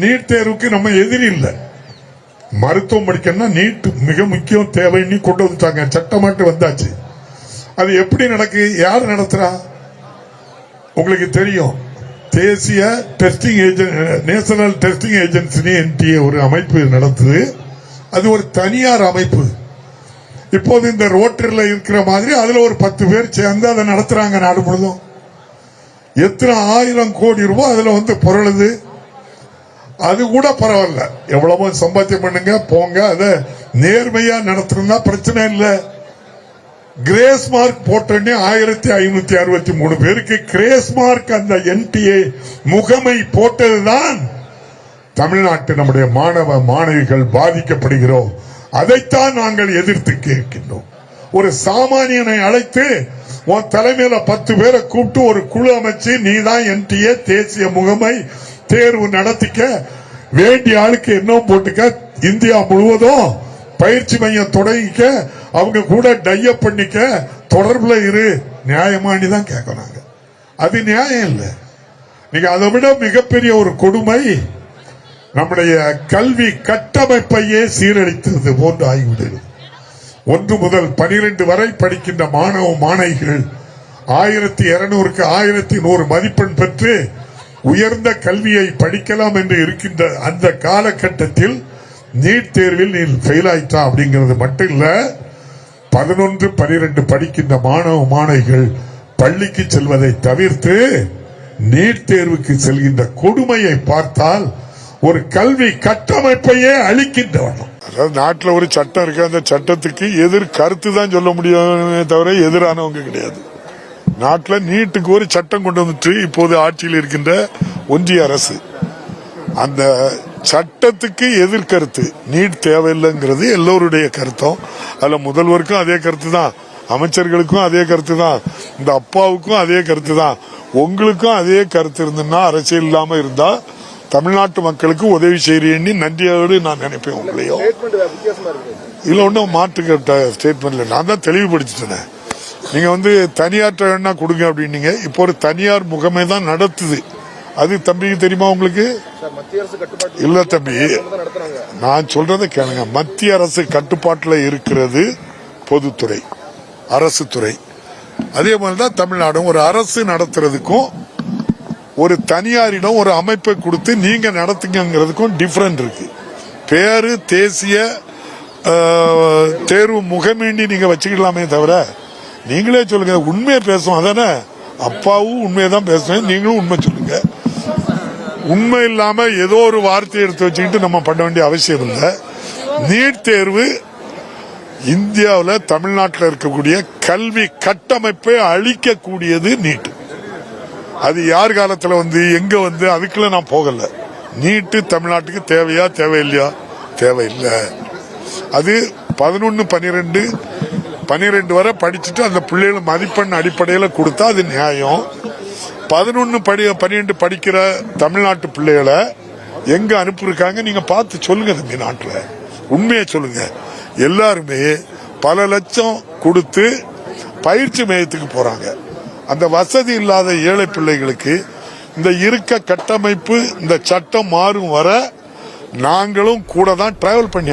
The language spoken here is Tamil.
நீட் தேர்வுக்கு நம்ம எதிரி இல்லை. மருத்துவம் படிக்கணும்னா நீட் மிக முக்கியம் தேவைன்னு கொண்டு வந்துட்டாங்க. சட்டமாட்டு வந்தாச்சு. அது எப்படி நடக்கு? யார் நடத்துறா? உங்களுக்கு தெரியும். தேசிய testing agent national testing agency NTA ஒரு அமைப்பு நடத்துது. அது ஒரு தனியார் அமைப்பு. இப்போது இந்த ரோட்டரில் இருக்கிற மாதிரி அதுல ஒரு பத்து பேர் சேர்ந்து அதை நடத்துறாங்க நாடு முழுதும். எத்தனை ஆயிரம் கோடி ரூபாய் அதுல வந்து பொருளுது. அது கூட பரவாயில்ல. எவ்வளவோ சம்பாத்தியம் பண்ணுங்க போங்க அதை நேர்மையா நடத்துறதா பிரச்சனை இல்லை. கிரேஸ் மார்க் போட்டோன்னே ஆயிரத்தி ஐநூத்தி அறுபத்தி மூணு பேருக்கு கிரேஸ் மார்க் அந்த என்டிஏ முகமை போட்டதுதான் தமிழ்நாட்டு நம்முடைய மாணவ மாணவிகள் பாதிக்கப்படுகிறோம். அதைத்தான் நாங்கள் எதிர்த்து கேட்கின்றோம். ஒரு சாமானியனை அழைத்து உன் தலைமையில பத்து பேரை கூப்பிட்டு ஒரு குழு அமைச்சு நீ தான் என்டிஏ தேசிய முகமை தேர்வு நடத்திக்க வேண்டிய ஆளுக்கு என்ன போட்டுக்க இந்தியா முழுவதும் பயிற்சி மையம் தொடங்கிக்க அவங்க கூட டையப் பண்ணிக்க தொடர்புல இரு. நியாயமானி தான் கேட்கறாங்க அது நியாயம் இல்லை. நீங்க அதை விட மிகப்பெரிய ஒரு கொடுமை நம்முடைய கல்வி கட்டமைப்பையே சீரழித்தது போன்று ஆகிவிடுது ஒன்று முதல் பனிரெண்டு வரை படிக்கின்ற மாணவ மாணவிகள் ஆயிரத்தி இருநூறுக்கு ஆயிரத்தி நூறு மதிப்பெண் பெற்று உயர்ந்த கல்வியை படிக்கலாம் என்று இருக்கின்ற அந்த காலகட்டத்தில் நீட் தேர்வில் நீ ஃபெயில் ஆயிட்டா அப்படிங்கிறது மட்டும் இல்ல பதினொன்று பனிரெண்டு படிக்கின்ற மாணவ மாணவிகள் பள்ளிக்கு செல்வதை தவிர்த்து நீட் தேர்வுக்கு செல்கின்ற கொடுமையை பார்த்தால் ஒரு கல்வி கட்டமைப்பையே அளிக்கின்றவன் அதாவது நாட்டில் ஒரு சட்டம் இருக்கு அந்த சட்டத்துக்கு எதிர் கருத்து தான் சொல்ல முடியுமே தவிர எதிரானவங்க கிடையாது. நாட்டில் நீட்டுக்கு ஒரு சட்டம் கொண்டு வந்துட்டு இப்போது ஆட்சியில் இருக்கின்ற ஒன்றிய அரசு. அந்த சட்டத்துக்கு எதிர்கருத்து நீட் தேவையில்லைங்கிறது எல்லோருடைய கருத்தும். அதுல முதல்வருக்கும் அதே கருத்து தான் அமைச்சர்களுக்கும் அதே கருத்து தான் இந்த அப்பாவுக்கும் அதே கருத்து தான் உங்களுக்கும் அதே கருத்து இருந்ததுன்னா அரசியல் இல்லாம இருந்தா தமிழ்நாட்டு மக்களுக்கு உதவி செய்றேன்னு நன்றியோடு நான் நினைப்பேன் உங்களையும் இதுல ஒன்றும் மாற்று ஸ்டேட்மெண்ட்ல நான் தான் தெளிவுபடுத்திட்டேன். நீங்க வந்து தனியார்ட்ட வேணா கொடுங்க அப்படின்னீங்க. இப்போ ஒரு தனியார் முகமை தான் நடத்துது. அது தம்பிக்கு தெரியுமா உங்களுக்கு? இல்ல தம்பி. நான் சொல்றதை கேளுங்க. மத்திய அரசு கட்டுப்பாட்டில் இருக்கிறது பொதுத்துறை அரசு துறை. அதே மாதிரி தான் தமிழ்நாடும். ஒரு அரசு நடத்துறதுக்கும் ஒரு தனியாரிடம் ஒரு அமைப்பை கொடுத்து நீங்க நடத்துங்கிறதுக்கும் டிஃபரெண்ட் இருக்கு. பேரு தேசிய தேர்வு முகமேண்டி நீங்க வச்சுக்கலாமே தவிர நீங்களே சொல்லுங்க. உண்மையை பேசுவோம். அதானே? அப்பாவும் உண்மையை தான் பேசுவேன் நீங்களும் உண்மை சொல்லுங்க. உண்மை இல்லாம ஏதோ ஒரு வார்த்தையை எடுத்து வச்சுக்கிட்டு நம்ம பண்ண வேண்டிய அவசியம் இல்லை. நீட் தேர்வு இந்தியாவில் தமிழ்நாட்டில் இருக்கக்கூடிய கல்வி கட்டமைப்பை அழிக்கக்கூடியது நீட். அது யார் காலத்தில் வந்து எங்க வந்து அதுக்குள்ள நான் போகல. நீட்டு தமிழ்நாட்டுக்கு தேவையா தேவையில்லையா? தேவையில்லை. அது பதினொன்று பன்னிரெண்டு பனிரெண்டு வரை படிச்சுட்டு அந்த பிள்ளைகள் மதிப்பெண் அடிப்படையில் கொடுத்தா அது நியாயம். பதினொன்று படி பன்னிரெண்டு படிக்கிற தமிழ்நாட்டு பிள்ளைகளை எங்கே அனுப்பியிருக்காங்க நீங்கள் பார்த்து சொல்லுங்கள் தம்பி நாட்டில். உண்மையை சொல்லுங்கள் எல்லாருமே பல லட்சம் கொடுத்து பயிற்சி மையத்துக்கு போகிறாங்க அந்த வசதி இல்லாத ஏழை பிள்ளைகளுக்கு இந்த இருக்க கட்டமைப்பு இந்த சட்டம் மாறும் வர நாங்களும் கூட தான் டிராவல் பண்ணி